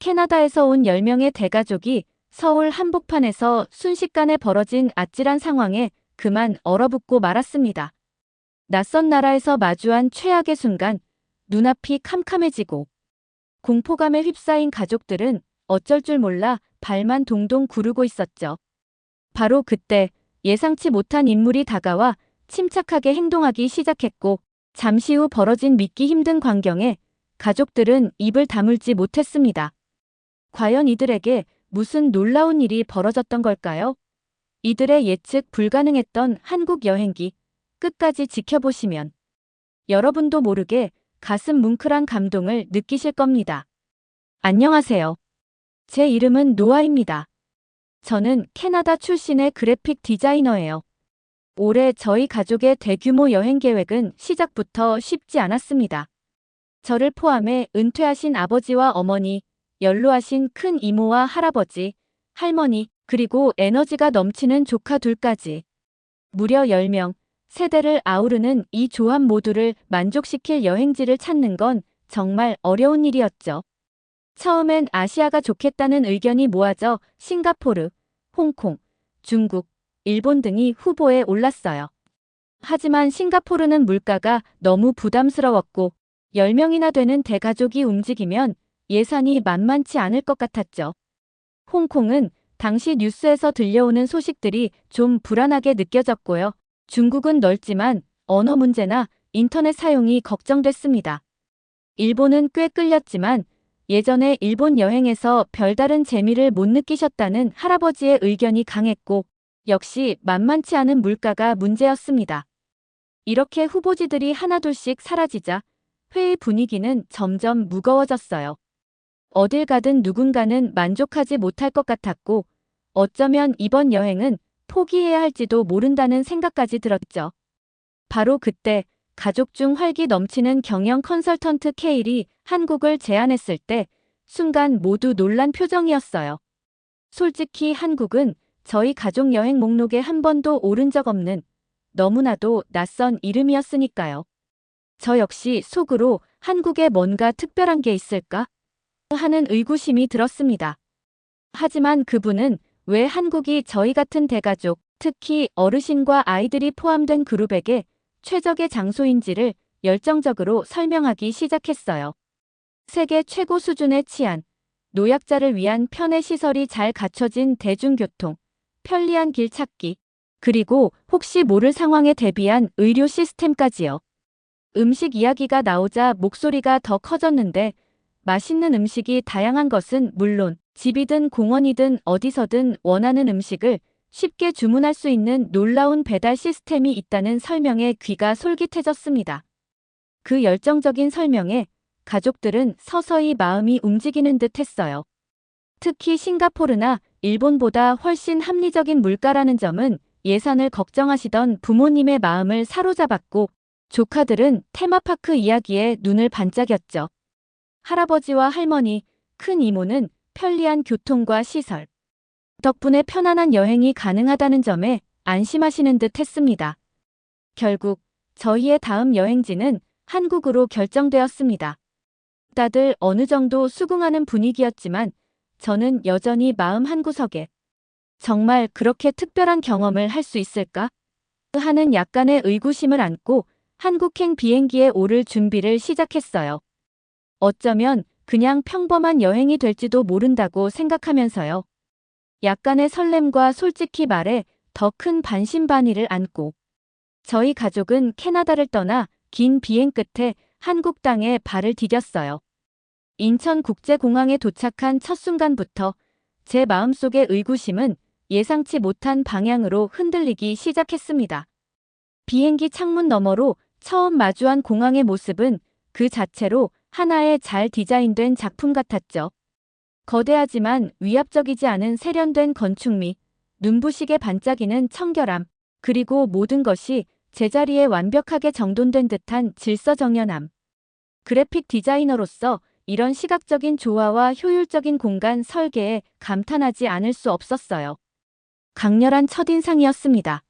캐나다에서 온 10명의 대가족이 서울 한복판에서 순식간에 벌어진 아찔한 상황에 그만 얼어붙고 말았습니다. 낯선 나라에서 마주한 최악의 순간 눈앞이 캄캄해지고 공포감에 휩싸인 가족들은 어쩔 줄 몰라 발만 동동 구르고 있었죠. 바로 그때 예상치 못한 인물이 다가와 침착하게 행동하기 시작했고 잠시 후 벌어진 믿기 힘든 광경에 가족들은 입을 다물지 못했습니다. 과연 이들에게 무슨 놀라운 일이 벌어졌던 걸까요? 이들의 예측 불가능했던 한국 여행기 끝까지 지켜보시면 여러분도 모르게 가슴 뭉클한 감동을 느끼실 겁니다. 안녕하세요. 제 이름은 노아입니다. 저는 캐나다 출신의 그래픽 디자이너예요. 올해 저희 가족의 대규모 여행 계획은 시작부터 쉽지 않았습니다. 저를 포함해 은퇴하신 아버지와 어머니, 연로하신 큰 이모와 할아버지, 할머니, 그리고 에너지가 넘치는 조카 둘까지. 무려 10명, 세대를 아우르는 이 조합 모두를 만족시킬 여행지를 찾는 건 정말 어려운 일이었죠. 처음엔 아시아가 좋겠다는 의견이 모아져 싱가포르, 홍콩, 중국, 일본 등이 후보에 올랐어요. 하지만 싱가포르는 물가가 너무 부담스러웠고 10명이나 되는 대가족이 움직이면 예산이 만만치 않을 것 같았죠. 홍콩은 당시 뉴스에서 들려오는 소식들이 좀 불안하게 느껴졌고요. 중국은 넓지만 언어 문제나 인터넷 사용이 걱정됐습니다. 일본은 꽤 끌렸지만 예전에 일본 여행에서 별다른 재미를 못 느끼셨다는 할아버지의 의견이 강했고 역시 만만치 않은 물가가 문제였습니다. 이렇게 후보지들이 하나둘씩 사라지자 회의 분위기는 점점 무거워졌어요. 어딜 가든 누군가는 만족하지 못할 것 같았고 어쩌면 이번 여행은 포기해야 할지도 모른다는 생각까지 들었죠. 바로 그때 가족 중 활기 넘치는 경영 컨설턴트 케일이 한국을 제안했을 때 순간 모두 놀란 표정이었어요. 솔직히 한국은 저희 가족 여행 목록에 한 번도 오른 적 없는 너무나도 낯선 이름이었으니까요. 저 역시 속으로 한국에 뭔가 특별한 게 있을까? 하는 의구심이 들었습니다. 하지만 그분은 왜 한국이 저희 같은 대가족, 특히 어르신과 아이들이 포함된 그룹에게 최적의 장소인지를 열정적으로 설명하기 시작했어요. 세계 최고 수준의 치안, 노약자를 위한 편의 시설이 잘 갖춰진 대중교통, 편리한 길 찾기, 그리고 혹시 모를 상황에 대비한 의료 시스템까지요. 음식 이야기가 나오자 목소리가 더 커졌는데 맛있는 음식이 다양한 것은 물론 집이든 공원이든 어디서든 원하는 음식을 쉽게 주문할 수 있는 놀라운 배달 시스템이 있다는 설명에 귀가 솔깃해졌습니다. 그 열정적인 설명에 가족들은 서서히 마음이 움직이는 듯 했어요. 특히 싱가포르나 일본보다 훨씬 합리적인 물가라는 점은 예산을 걱정하시던 부모님의 마음을 사로잡았고 조카들은 테마파크 이야기에 눈을 반짝였죠. 할아버지와 할머니, 큰 이모는 편리한 교통과 시설, 덕분에 편안한 여행이 가능하다는 점에 안심하시는 듯 했습니다. 결국 저희의 다음 여행지는 한국으로 결정되었습니다. 다들 어느 정도 수긍하는 분위기였지만 저는 여전히 마음 한구석에 정말 그렇게 특별한 경험을 할 수 있을까? 하는 약간의 의구심을 안고 한국행 비행기에 오를 준비를 시작했어요. 어쩌면 그냥 평범한 여행이 될지도 모른다고 생각하면서요. 약간의 설렘과 솔직히 말해 더 큰 반신반의를 안고 저희 가족은 캐나다를 떠나 긴 비행 끝에 한국 땅에 발을 디뎠어요. 인천국제공항에 도착한 첫 순간부터 제 마음속의 의구심은 예상치 못한 방향으로 흔들리기 시작했습니다. 비행기 창문 너머로 처음 마주한 공항의 모습은 그 자체로 하나의 잘 디자인된 작품 같았죠. 거대하지만 위압적이지 않은 세련된 건축미, 눈부시게 반짝이는 청결함, 그리고 모든 것이 제자리에 완벽하게 정돈된 듯한 질서정연함. 그래픽 디자이너로서 이런 시각적인 조화와 효율적인 공간 설계에 감탄하지 않을 수 없었어요. 강렬한 첫인상이었습니다.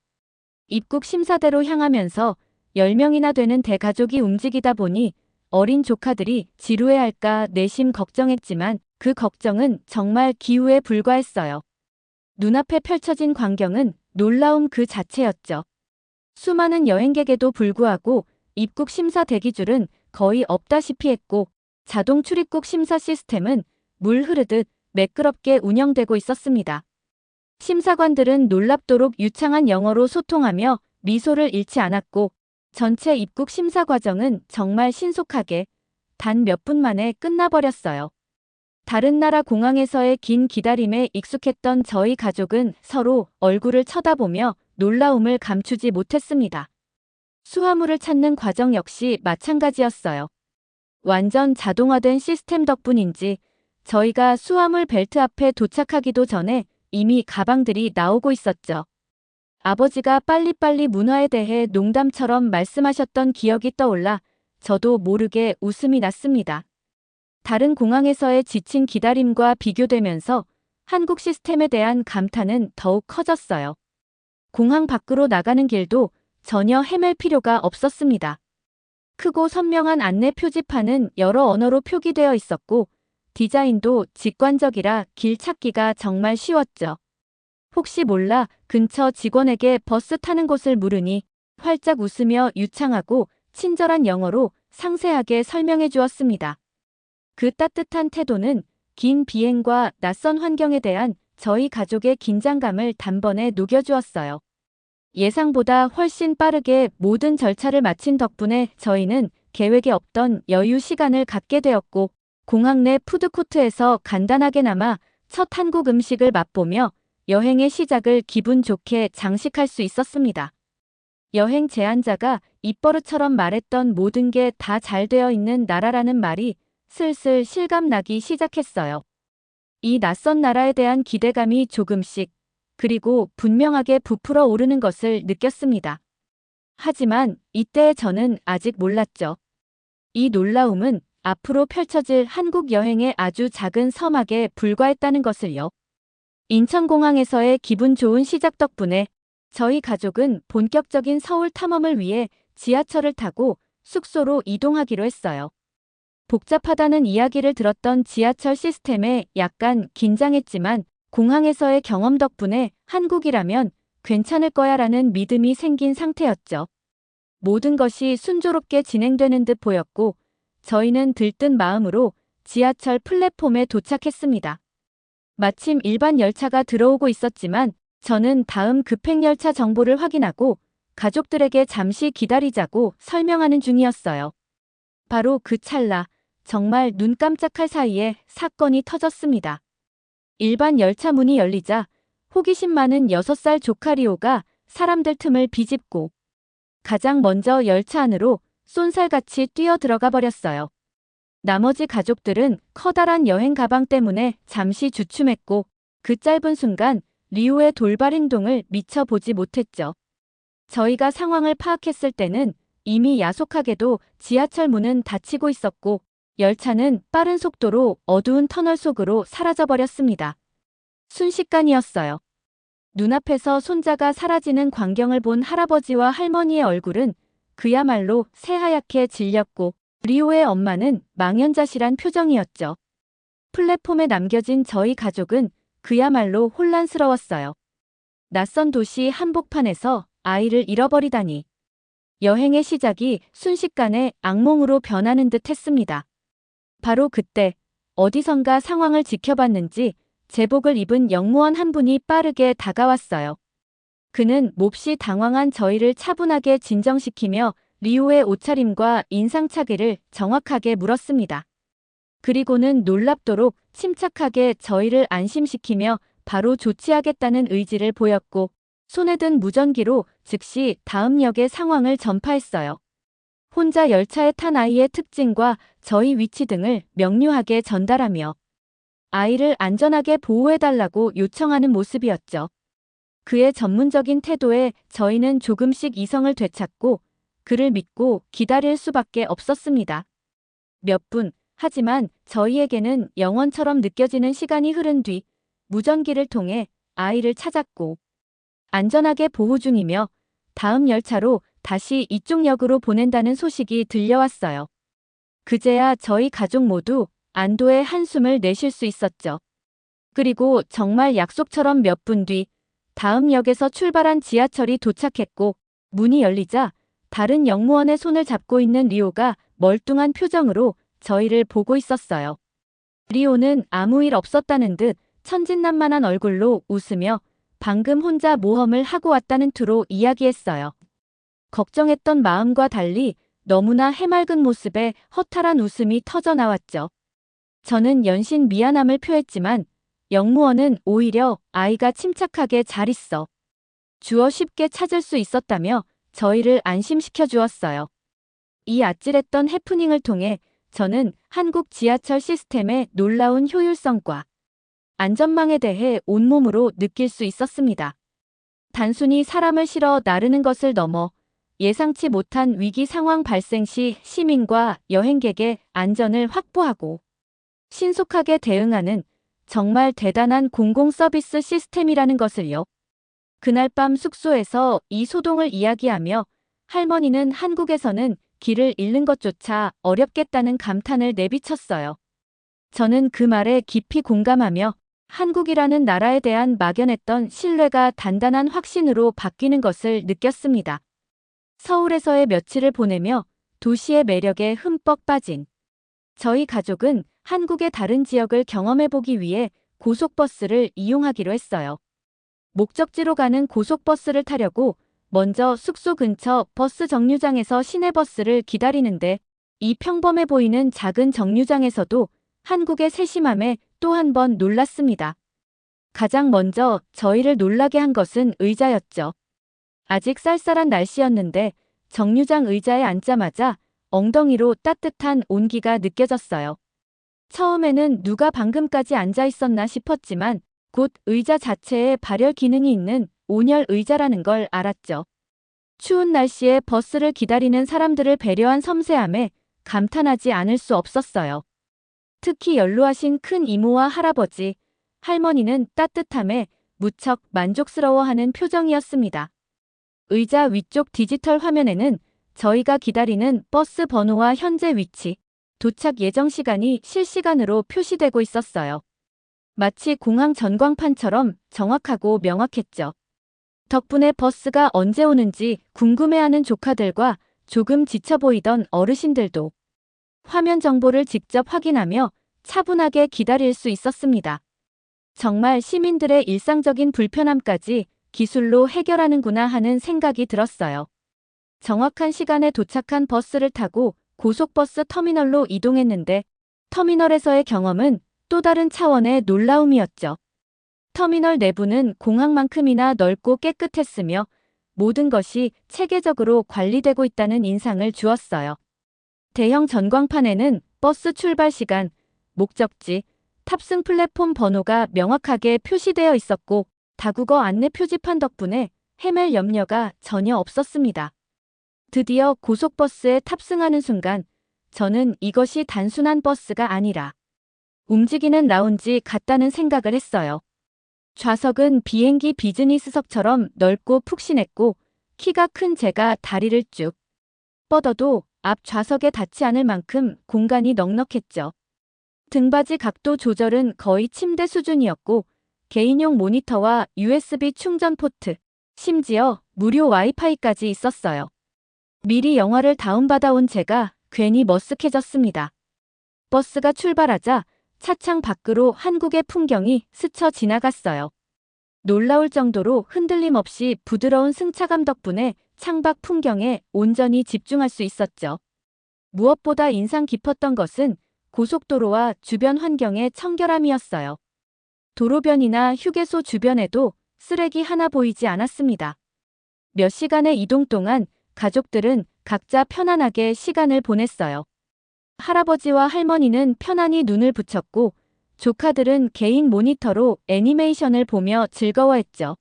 입국 심사대로 향하면서 10명이나 되는 대가족이 움직이다 보니 어린 조카들이 지루해할까 내심 걱정했지만 그 걱정은 정말 기우에 불과했어요. 눈앞에 펼쳐진 광경은 놀라움 그 자체였죠. 수많은 여행객에도 불구하고 입국 심사 대기줄은 거의 없다시피 했고 자동 출입국 심사 시스템은 물 흐르듯 매끄럽게 운영되고 있었습니다. 심사관들은 놀랍도록 유창한 영어로 소통하며 미소를 잃지 않았고 전체 입국 심사 과정은 정말 신속하게 단 몇 분 만에 끝나버렸어요. 다른 나라 공항에서의 긴 기다림에 익숙했던 저희 가족은 서로 얼굴을 쳐다보며 놀라움을 감추지 못했습니다. 수화물을 찾는 과정 역시 마찬가지였어요. 완전 자동화된 시스템 덕분인지 저희가 수화물 벨트 앞에 도착하기도 전에 이미 가방들이 나오고 있었죠. 아버지가 빨리빨리 문화에 대해 농담처럼 말씀하셨던 기억이 떠올라 저도 모르게 웃음이 났습니다. 다른 공항에서의 지친 기다림과 비교되면서 한국 시스템에 대한 감탄은 더욱 커졌어요. 공항 밖으로 나가는 길도 전혀 헤맬 필요가 없었습니다. 크고 선명한 안내 표지판은 여러 언어로 표기되어 있었고 디자인도 직관적이라 길 찾기가 정말 쉬웠죠. 혹시 몰라 근처 직원에게 버스 타는 곳을 물으니 활짝 웃으며 유창하고 친절한 영어로 상세하게 설명해 주었습니다. 그 따뜻한 태도는 긴 비행과 낯선 환경에 대한 저희 가족의 긴장감을 단번에 녹여주었어요. 예상보다 훨씬 빠르게 모든 절차를 마친 덕분에 저희는 계획에 없던 여유 시간을 갖게 되었고 공항 내 푸드코트에서 간단하게나마 첫 한국 음식을 맛보며 여행의 시작을 기분 좋게 장식할 수 있었습니다. 여행 제안자가 입버릇처럼 말했던 모든 게 다 잘 되어 있는 나라라는 말이 슬슬 실감나기 시작했어요. 이 낯선 나라에 대한 기대감이 조금씩 그리고 분명하게 부풀어 오르는 것을 느꼈습니다. 하지만 이때 저는 아직 몰랐죠. 이 놀라움은 앞으로 펼쳐질 한국 여행의 아주 작은 서막에 불과했다는 것을요. 인천공항에서의 기분 좋은 시작 덕분에 저희 가족은 본격적인 서울 탐험을 위해 지하철을 타고 숙소로 이동하기로 했어요. 복잡하다는 이야기를 들었던 지하철 시스템에 약간 긴장했지만 공항에서의 경험 덕분에 한국이라면 괜찮을 거야라는 믿음이 생긴 상태였죠. 모든 것이 순조롭게 진행되는 듯 보였고 저희는 들뜬 마음으로 지하철 플랫폼에 도착했습니다. 마침 일반 열차가 들어오고 있었지만 저는 다음 급행열차 정보를 확인하고 가족들에게 잠시 기다리자고 설명하는 중이었어요. 바로 그 찰나 정말 눈 깜짝할 사이에 사건이 터졌습니다. 일반 열차 문이 열리자 호기심 많은 6살 조카 리오가 사람들 틈을 비집고 가장 먼저 열차 안으로 쏜살같이 뛰어 들어가 버렸어요. 나머지 가족들은 커다란 여행 가방 때문에 잠시 주춤했고 그 짧은 순간 리오의 돌발 행동을 미처 보지 못했죠. 저희가 상황을 파악했을 때는 이미 야속하게도 지하철 문은 닫히고 있었고 열차는 빠른 속도로 어두운 터널 속으로 사라져버렸습니다. 순식간이었어요. 눈앞에서 손자가 사라지는 광경을 본 할아버지와 할머니의 얼굴은 그야말로 새하얗게 질렸고 리오의 엄마는 망연자실한 표정이었죠. 플랫폼에 남겨진 저희 가족은 그야말로 혼란스러웠어요. 낯선 도시 한복판에서 아이를 잃어버리다니. 여행의 시작이 순식간에 악몽으로 변하는 듯 했습니다. 바로 그때 어디선가 상황을 지켜봤는지 제복을 입은 영무원 한 분이 빠르게 다가왔어요. 그는 몹시 당황한 저희를 차분하게 진정시키며 리오의 옷차림과 인상차기를 정확하게 물었습니다. 그리고는 놀랍도록 침착하게 저희를 안심시키며 바로 조치하겠다는 의지를 보였고 손에 든 무전기로 즉시 다음 역의 상황을 전파했어요. 혼자 열차에 탄 아이의 특징과 저희 위치 등을 명료하게 전달하며 아이를 안전하게 보호해달라고 요청하는 모습이었죠. 그의 전문적인 태도에 저희는 조금씩 이성을 되찾고 그를 믿고 기다릴 수밖에 없었습니다. 몇 분, 하지만 저희에게는 영원처럼 느껴지는 시간이 흐른 뒤 무전기를 통해 아이를 찾았고 안전하게 보호 중이며 다음 열차로 다시 이쪽 역으로 보낸다는 소식이 들려왔어요. 그제야 저희 가족 모두 안도의 한숨을 내쉴 수 있었죠. 그리고 정말 약속처럼 몇 분 뒤 다음 역에서 출발한 지하철이 도착했고 문이 열리자 다른 영무원의 손을 잡고 있는 리오가 멀뚱한 표정으로 저희를 보고 있었어요. 리오는 아무 일 없었다는 듯 천진난만한 얼굴로 웃으며 방금 혼자 모험을 하고 왔다는 투로 이야기했어요. 걱정했던 마음과 달리 너무나 해맑은 모습에 허탈한 웃음이 터져 나왔죠. 저는 연신 미안함을 표했지만 영무원은 오히려 아이가 침착하게 잘 있어. 주어 쉽게 찾을 수 있었다며 저희를 안심시켜 주었어요. 이 아찔했던 해프닝을 통해 저는 한국 지하철 시스템의 놀라운 효율성과 안전망에 대해 온몸으로 느낄 수 있었습니다. 단순히 사람을 실어 나르는 것을 넘어 예상치 못한 위기 상황 발생 시 시민과 여행객의 안전을 확보하고 신속하게 대응하는 정말 대단한 공공 서비스 시스템이라는 것을요. 그날 밤 숙소에서 이 소동을 이야기하며 할머니는 한국에서는 길을 잃는 것조차 어렵겠다는 감탄을 내비쳤어요. 저는 그 말에 깊이 공감하며 한국이라는 나라에 대한 막연했던 신뢰가 단단한 확신으로 바뀌는 것을 느꼈습니다. 서울에서의 며칠을 보내며 도시의 매력에 흠뻑 빠진 저희 가족은 한국의 다른 지역을 경험해보기 위해 고속버스를 이용하기로 했어요. 목적지로 가는 고속버스를 타려고 먼저 숙소 근처 버스 정류장에서 시내버스를 기다리는데 이 평범해 보이는 작은 정류장에서도 한국의 세심함에 또 한 번 놀랐습니다. 가장 먼저 저희를 놀라게 한 것은 의자였죠. 아직 쌀쌀한 날씨였는데 정류장 의자에 앉자마자 엉덩이로 따뜻한 온기가 느껴졌어요. 처음에는 누가 방금까지 앉아 있었나 싶었지만 곧 의자 자체에 발열 기능이 있는 온열 의자라는 걸 알았죠. 추운 날씨에 버스를 기다리는 사람들을 배려한 섬세함에 감탄하지 않을 수 없었어요. 특히 연로하신 큰 이모와 할아버지, 할머니는 따뜻함에 무척 만족스러워하는 표정이었습니다. 의자 위쪽 디지털 화면에는 저희가 기다리는 버스 번호와 현재 위치, 도착 예정 시간이 실시간으로 표시되고 있었어요. 마치 공항 전광판처럼 정확하고 명확했죠. 덕분에 버스가 언제 오는지 궁금해하는 조카들과 조금 지쳐 보이던 어르신들도 화면 정보를 직접 확인하며 차분하게 기다릴 수 있었습니다. 정말 시민들의 일상적인 불편함까지 기술로 해결하는구나 하는 생각이 들었어요. 정확한 시간에 도착한 버스를 타고 고속버스 터미널로 이동했는데 터미널에서의 경험은 또 다른 차원의 놀라움이었죠. 터미널 내부는 공항만큼이나 넓고 깨끗했으며 모든 것이 체계적으로 관리되고 있다는 인상을 주었어요. 대형 전광판에는 버스 출발 시간, 목적지, 탑승 플랫폼 번호가 명확하게 표시되어 있었고 다국어 안내 표지판 덕분에 헤맬 염려가 전혀 없었습니다. 드디어 고속버스에 탑승하는 순간 저는 이것이 단순한 버스가 아니라 움직이는 라운지 같다는 생각을 했어요. 좌석은 비행기 비즈니스석처럼 넓고 푹신했고 키가 큰 제가 다리를 쭉 뻗어도 앞 좌석에 닿지 않을 만큼 공간이 넉넉했죠. 등받이 각도 조절은 거의 침대 수준이었고 개인용 모니터와 USB 충전 포트, 심지어 무료 와이파이까지 있었어요. 미리 영화를 다운받아온 제가 괜히 머쓱해졌습니다. 버스가 출발하자 차창 밖으로 한국의 풍경이 스쳐 지나갔어요. 놀라울 정도로 흔들림 없이 부드러운 승차감 덕분에 창밖 풍경에 온전히 집중할 수 있었죠. 무엇보다 인상 깊었던 것은 고속도로와 주변 환경의 청결함이었어요. 도로변이나 휴게소 주변에도 쓰레기 하나 보이지 않았습니다. 몇 시간의 이동 동안 가족들은 각자 편안하게 시간을 보냈어요. 할아버지와 할머니는 편안히 눈을 붙였고 조카들은 개인 모니터로 애니메이션을 보며 즐거워했죠.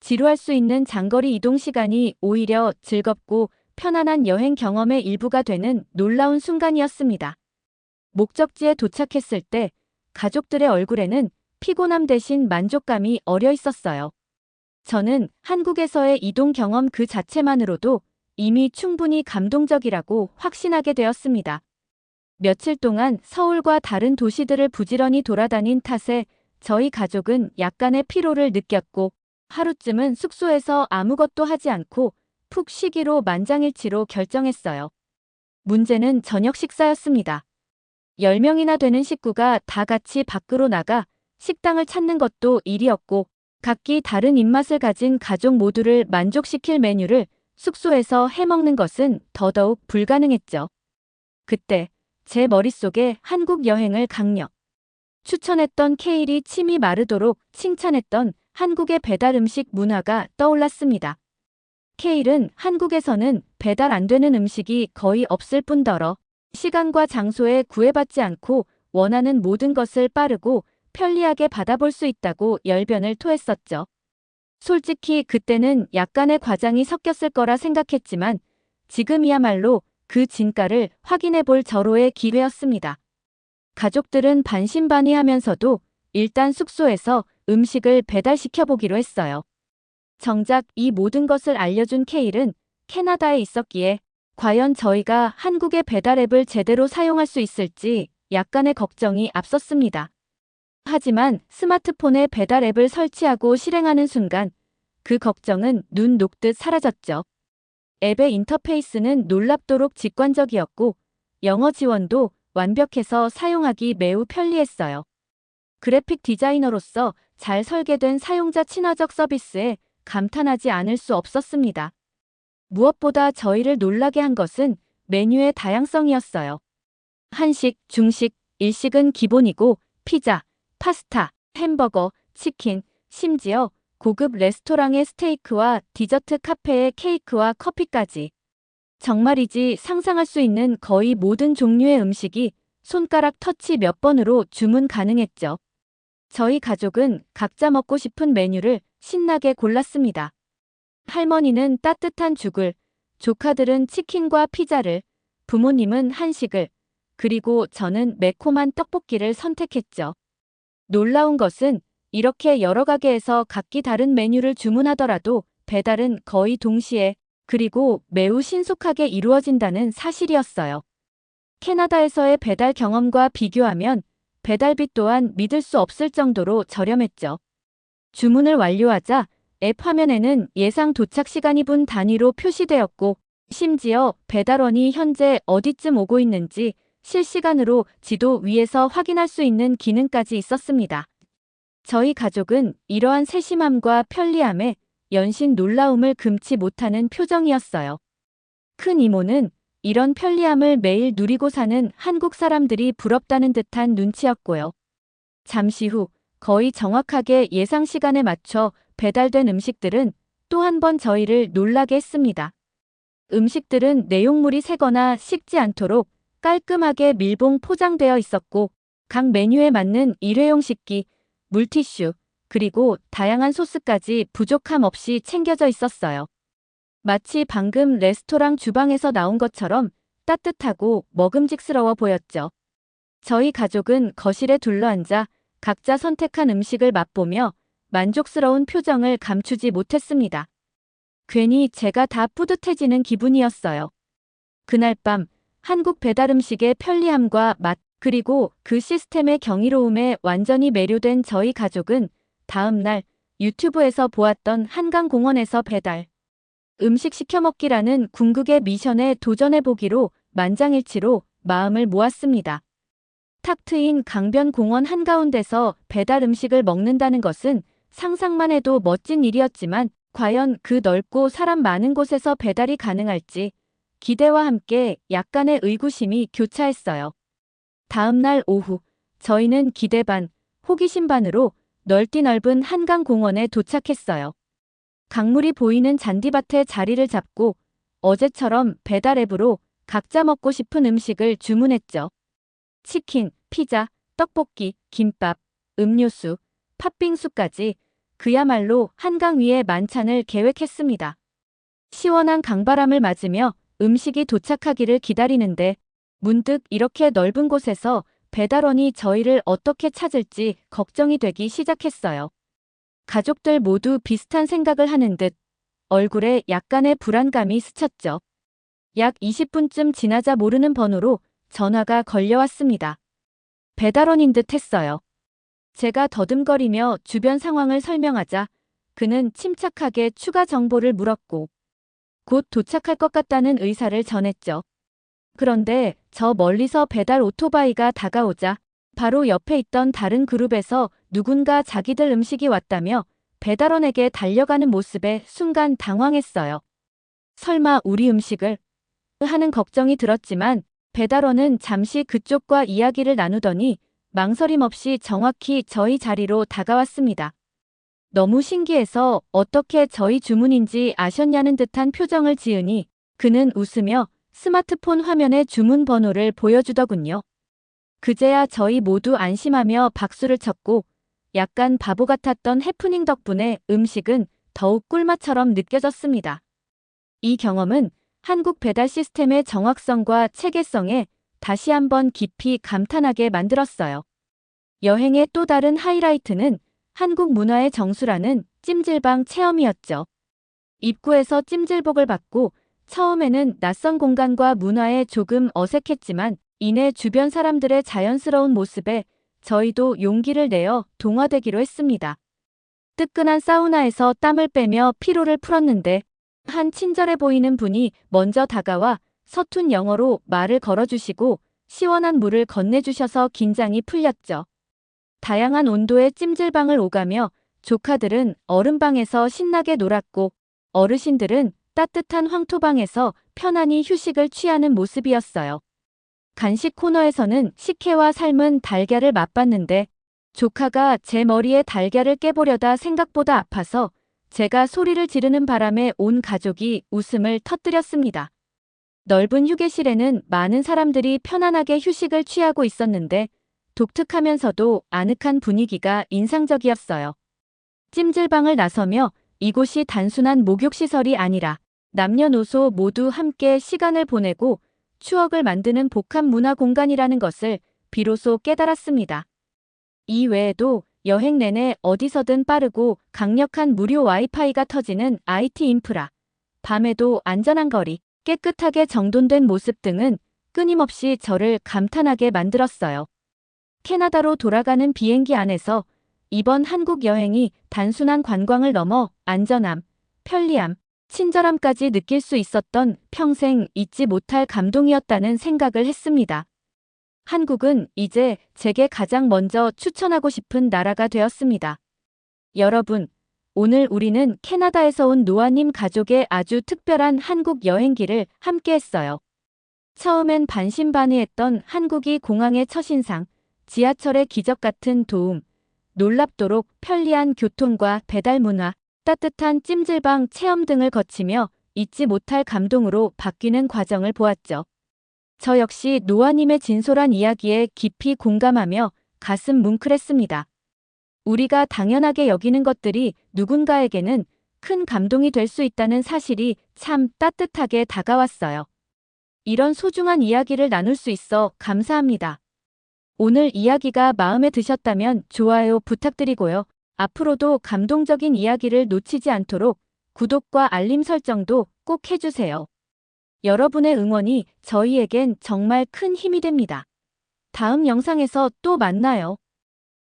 지루할 수 있는 장거리 이동 시간이 오히려 즐겁고 편안한 여행 경험의 일부가 되는 놀라운 순간이었습니다. 목적지에 도착했을 때 가족들의 얼굴에는 피곤함 대신 만족감이 어려 있었어요. 저는 한국에서의 이동 경험 그 자체만으로도 이미 충분히 감동적이라고 확신하게 되었습니다. 며칠 동안 서울과 다른 도시들을 부지런히 돌아다닌 탓에 저희 가족은 약간의 피로를 느꼈고 하루쯤은 숙소에서 아무것도 하지 않고 푹 쉬기로 만장일치로 결정했어요. 문제는 저녁 식사였습니다. 10명이나 되는 식구가 다 같이 밖으로 나가 식당을 찾는 것도 일이었고 각기 다른 입맛을 가진 가족 모두를 만족시킬 메뉴를 숙소에서 해먹는 것은 더더욱 불가능했죠. 그때 제 머릿속에 한국 여행을 강력 추천했던 케일이 침이 마르도록 칭찬했던 한국의 배달 음식 문화가 떠올랐습니다. 케일은 한국에서는 배달 안 되는 음식이 거의 없을 뿐더러 시간과 장소에 구애받지 않고 원하는 모든 것을 빠르고 편리하게 받아볼 수 있다고 열변을 토했었죠. 솔직히 그때는 약간의 과장이 섞였을 거라 생각했지만 지금이야말로 그 진가를 확인해 볼 절호의 기회였습니다. 가족들은 반신반의하면서도 일단 숙소에서 음식을 배달시켜 보기로 했어요. 정작 이 모든 것을 알려준 케일은 캐나다에 있었기에 과연 저희가 한국의 배달 앱을 제대로 사용할 수 있을지 약간의 걱정이 앞섰습니다. 하지만 스마트폰에 배달 앱을 설치하고 실행하는 순간 그 걱정은 눈 녹듯 사라졌죠. 앱의 인터페이스는 놀랍도록 직관적이었고 영어 지원도 완벽해서 사용하기 매우 편리했어요. 그래픽 디자이너로서 잘 설계된 사용자 친화적 서비스에 감탄하지 않을 수 없었습니다. 무엇보다 저희를 놀라게 한 것은 메뉴의 다양성이었어요. 한식, 중식, 일식은 기본이고 피자, 파스타, 햄버거, 치킨, 심지어 고급 레스토랑의 스테이크와 디저트 카페의 케이크와 커피까지. 정말이지 상상할 수 있는 거의 모든 종류의 음식이 손가락 터치 몇 번으로 주문 가능했죠. 저희 가족은 각자 먹고 싶은 메뉴를 신나게 골랐습니다. 할머니는 따뜻한 죽을, 조카들은 치킨과 피자를, 부모님은 한식을, 그리고 저는 매콤한 떡볶이를 선택했죠. 놀라운 것은 이렇게 여러 가게에서 각기 다른 메뉴를 주문하더라도 배달은 거의 동시에 그리고 매우 신속하게 이루어진다는 사실이었어요. 캐나다에서의 배달 경험과 비교하면 배달비 또한 믿을 수 없을 정도로 저렴했죠. 주문을 완료하자 앱 화면에는 예상 도착 시간이 분 단위로 표시되었고 심지어 배달원이 현재 어디쯤 오고 있는지 실시간으로 지도 위에서 확인할 수 있는 기능까지 있었습니다. 저희 가족은 이러한 세심함과 편리함에 연신 놀라움을 금치 못하는 표정이었어요. 큰 이모는 이런 편리함을 매일 누리고 사는 한국 사람들이 부럽다는 듯한 눈치였고요. 잠시 후 거의 정확하게 예상 시간에 맞춰 배달된 음식들은 또 한 번 저희를 놀라게 했습니다. 음식들은 내용물이 새거나 식지 않도록 깔끔하게 밀봉 포장되어 있었고 각 메뉴에 맞는 일회용 식기, 물티슈, 그리고 다양한 소스까지 부족함 없이 챙겨져 있었어요. 마치 방금 레스토랑 주방에서 나온 것처럼 따뜻하고 먹음직스러워 보였죠. 저희 가족은 거실에 둘러앉아 각자 선택한 음식을 맛보며 만족스러운 표정을 감추지 못했습니다. 괜히 제가 다 뿌듯해지는 기분이었어요. 그날 밤 한국 배달 음식의 편리함과 맛, 그리고 그 시스템의 경이로움에 완전히 매료된 저희 가족은 다음 날 유튜브에서 보았던 한강공원에서 배달 음식 시켜 먹기라는 궁극의 미션에 도전해 보기로 만장일치로 마음을 모았습니다. 탁 트인 강변 공원 한가운데서 배달 음식을 먹는다는 것은 상상만 해도 멋진 일이었지만 과연 그 넓고 사람 많은 곳에서 배달이 가능할지 기대와 함께 약간의 의구심이 교차했어요. 다음 날 오후 저희는 기대 반, 호기심 반으로 넓디 넓은 한강 공원에 도착했어요. 강물이 보이는 잔디밭에 자리를 잡고 어제처럼 배달 앱으로 각자 먹고 싶은 음식을 주문했죠. 치킨, 피자, 떡볶이, 김밥, 음료수, 팥빙수까지 그야말로 한강 위의 만찬을 계획했습니다. 시원한 강바람을 맞으며 음식이 도착하기를 기다리는데 문득 이렇게 넓은 곳에서 배달원이 저희를 어떻게 찾을지 걱정이 되기 시작했어요. 가족들 모두 비슷한 생각을 하는 듯 얼굴에 약간의 불안감이 스쳤죠. 약 20분쯤 지나자 모르는 번호로 전화가 걸려왔습니다. 배달원인 듯 했어요. 제가 더듬거리며 주변 상황을 설명하자 그는 침착하게 추가 정보를 물었고 곧 도착할 것 같다는 의사를 전했죠. 그런데 저 멀리서 배달 오토바이가 다가오자 바로 옆에 있던 다른 그룹에서 누군가 자기들 음식이 왔다며 배달원에게 달려가는 모습에 순간 당황했어요. 설마 우리 음식을 하는 걱정이 들었지만 배달원은 잠시 그쪽과 이야기를 나누더니 망설임 없이 정확히 저희 자리로 다가왔습니다. 너무 신기해서 어떻게 저희 주문인지 아셨냐는 듯한 표정을 지으니 그는 웃으며 스마트폰 화면에 주문 번호를 보여주더군요. 그제야 저희 모두 안심하며 박수를 쳤고 약간 바보 같았던 해프닝 덕분에 음식은 더욱 꿀맛처럼 느껴졌습니다. 이 경험은 한국 배달 시스템의 정확성과 체계성에 다시 한번 깊이 감탄하게 만들었어요. 여행의 또 다른 하이라이트는 한국 문화의 정수라는 찜질방 체험이었죠. 입구에서 찜질복을 받고 처음에는 낯선 공간과 문화에 조금 어색했지만 이내 주변 사람들의 자연스러운 모습에 저희도 용기를 내어 동화되기로 했습니다. 뜨끈한 사우나에서 땀을 빼며 피로를 풀었는데 한 친절해 보이는 분이 먼저 다가와 서툰 영어로 말을 걸어주시고 시원한 물을 건네주셔서 긴장이 풀렸죠. 다양한 온도의 찜질방을 오가며 조카들은 얼음방에서 신나게 놀았고 어르신들은 따뜻한 황토방에서 편안히 휴식을 취하는 모습이었어요. 간식 코너에서는 식혜와 삶은 달걀을 맛봤는데 조카가 제 머리에 달걀을 깨보려다 생각보다 아파서 제가 소리를 지르는 바람에 온 가족이 웃음을 터뜨렸습니다. 넓은 휴게실에는 많은 사람들이 편안하게 휴식을 취하고 있었는데 독특하면서도 아늑한 분위기가 인상적이었어요. 찜질방을 나서며 이곳이 단순한 목욕시설이 아니라 남녀노소 모두 함께 시간을 보내고 추억을 만드는 복합 문화 공간이라는 것을 비로소 깨달았습니다. 이 외에도 여행 내내 어디서든 빠르고 강력한 무료 와이파이가 터지는 IT 인프라, 밤에도 안전한 거리, 깨끗하게 정돈된 모습 등은 끊임없이 저를 감탄하게 만들었어요. 캐나다로 돌아가는 비행기 안에서 이번 한국 여행이 단순한 관광을 넘어 안전함, 편리함, 친절함까지 느낄 수 있었던 평생 잊지 못할 감동이었다는 생각을 했습니다. 한국은 이제 제게 가장 먼저 추천하고 싶은 나라가 되었습니다. 여러분, 오늘 우리는 캐나다에서 온 노아님 가족의 아주 특별한 한국 여행기를 함께 했어요. 처음엔 반신반의했던 한국이 공항의 첫인상, 지하철의 기적 같은 도움, 놀랍도록 편리한 교통과 배달 문화, 따뜻한 찜질방 체험 등을 거치며 잊지 못할 감동으로 바뀌는 과정을 보았죠. 저 역시 노아님의 진솔한 이야기에 깊이 공감하며 가슴 뭉클했습니다. 우리가 당연하게 여기는 것들이 누군가에게는 큰 감동이 될 수 있다는 사실이 참 따뜻하게 다가왔어요. 이런 소중한 이야기를 나눌 수 있어 감사합니다. 오늘 이야기가 마음에 드셨다면 좋아요 부탁드리고요. 앞으로도 감동적인 이야기를 놓치지 않도록 구독과 알림 설정도 꼭 해주세요. 여러분의 응원이 저희에겐 정말 큰 힘이 됩니다. 다음 영상에서 또 만나요.